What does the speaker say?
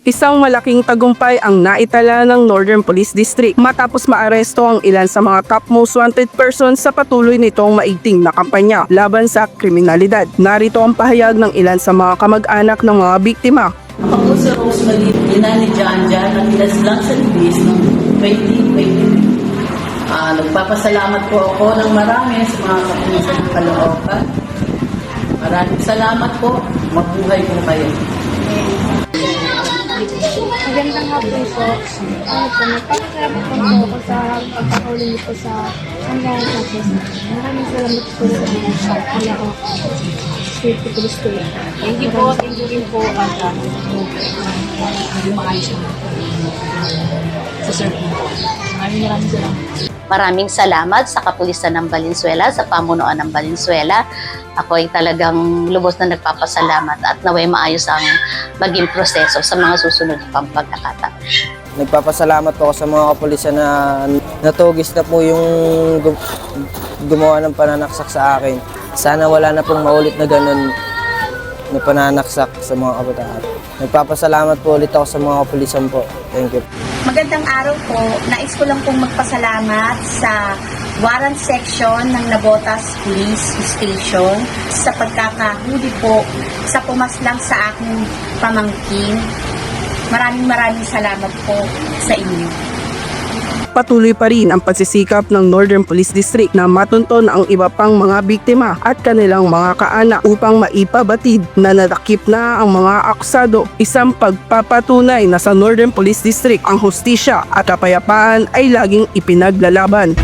Isang malaking tagumpay ang naitala ng Northern Police District matapos maaresto ang ilan sa mga top most wanted persons sa patuloy nitong maiting na kampanya laban sa kriminalidad. Narito ang pahayag ng ilan sa mga kamag-anak ng mga biktima. Ako si Rosemary, ina ni John John, na lang sa Libis noong 2020. Ah, nagpapasalamat po ako ng marami sa mga kapulisan ng Caloocan. Maraming salamat po. Mabuhay po kayo. Magandang hapon po. Ano po, nagpapasalamat po ako sa pagkakauli niyo sa sa Quezon. Maraming salamat po sa mga sa kala ko. Sweet to State. Thank you po, thank you rin po at uh, maayos naman po sa serving po. Maraming maraming salamat. Maraming salamat sa kapulisan ng Valenzuela, sa pamunuan ng Valenzuela. Ako ay talagang lubos na nagpapasalamat at naway maayos ang maging proseso sa mga susunod pang pagkakataon. Nagpapasalamat po ako sa mga kapulisan na natugis na po yung gu- gumawa ng pananaksak sa akin. Sana wala na pong maulit na ganun na pananaksak sa mga kabataan. Nagpapasalamat po ulit ako sa mga kapulisan po. Thank you. Magandang araw po. Nais ko lang pong magpasalamat sa warrant section ng Nabotas Police Station sa pagkakahuli po sa pumaslang sa aking pamangkin. Maraming maraming salamat po sa inyo. Patuloy pa rin ang pagsisikap ng Northern Police District na matunton ang iba pang mga biktima at kanilang mga kaanak upang maipabatid na natakip na ang mga akusado. Isang pagpapatunay na sa Northern Police District ang hustisya at kapayapaan ay laging ipinaglalaban.